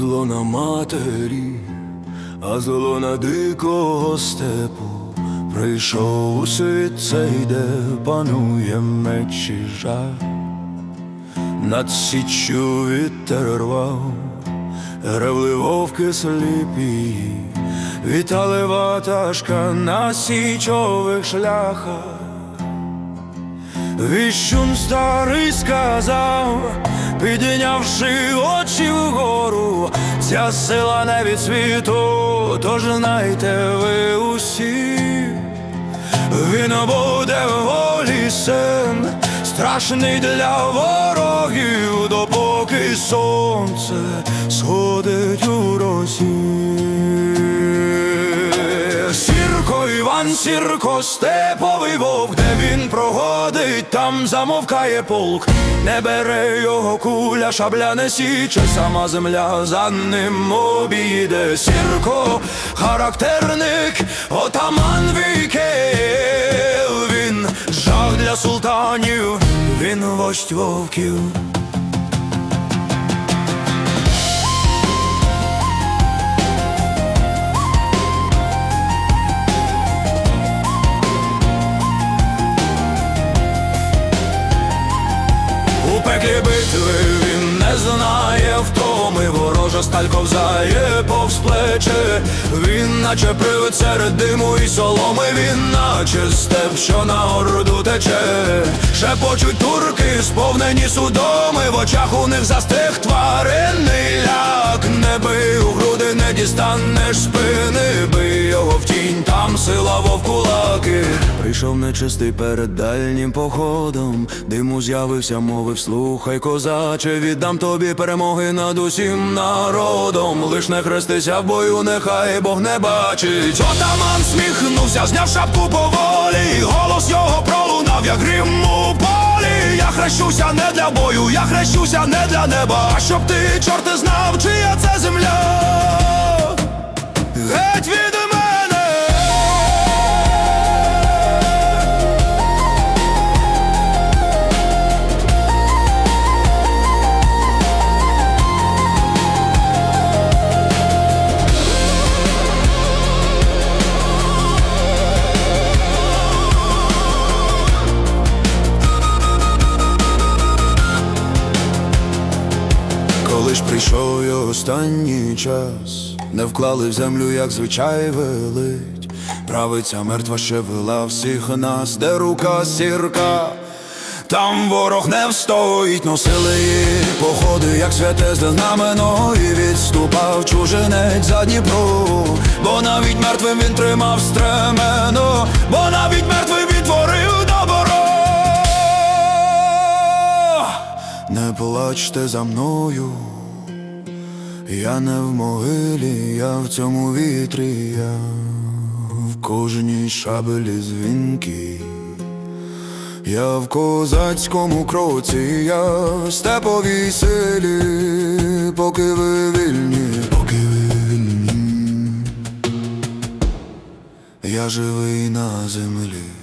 лона матері, а з лона дикого степу прийшов у світ цей, де панує меч і жах. Над січчю вітер рвав, ревли вовки сліпі, вітали ватажка на січових шляхах. Віщун старий сказав, піднявши очі вгору, ця сила не від світу, тож знайте ви усі, він буде волі син, страшний для ворогів, допоки сонце сходить у росі. Сірко Сірко, степовий вовк, де він прогодить, там замовкає полк, не бере його куля, шабля не січе, сама земля за ним обійде. Сірко, характерник, отаман віків, він жах для султанів, він вождь вовків. Ворожа сталь ковзає повз плече, він наче привид серед диму і соломи, він наче степ, що на орду тече, шепочуть турки, сповнені судоми, в очах у них застиг тваринний ляк, не бий у груди, не дістанеш спини, бий його в тінь, там сила вовкулаки. Прийшов нечистий перед дальнім походом, диму з'явився, мовив, слухай, козаче, віддам тобі перемоги над усім народом. Лиш не хрестися в бою, нехай Бог не бачить. Отаман сміхнувся, зняв шапку поволі, голос його пролунав, як грім у полі. Я хрещуся не для бою, я хрещуся не для неба. А щоб ти, чорти, знав, чия це земля. Геть від прийшов його останній час, не вклали в землю, як звичай велить. Правиця мертва ще вела всіх нас, де рука сірка. Там ворог не встоїть, носили її походи, як святе знамено, і відступав чужинець за Дніпро, бо навіть мертвим він тримав стремено, бо навіть мертвим він творив добро. Не плачте за мною, я не в могилі, я в цьому вітрі, я в кожній шабелі дзвінки. Я в козацькому кроці, я в степовій силі, поки ви вільні, поки ви вільні, я живий на землі.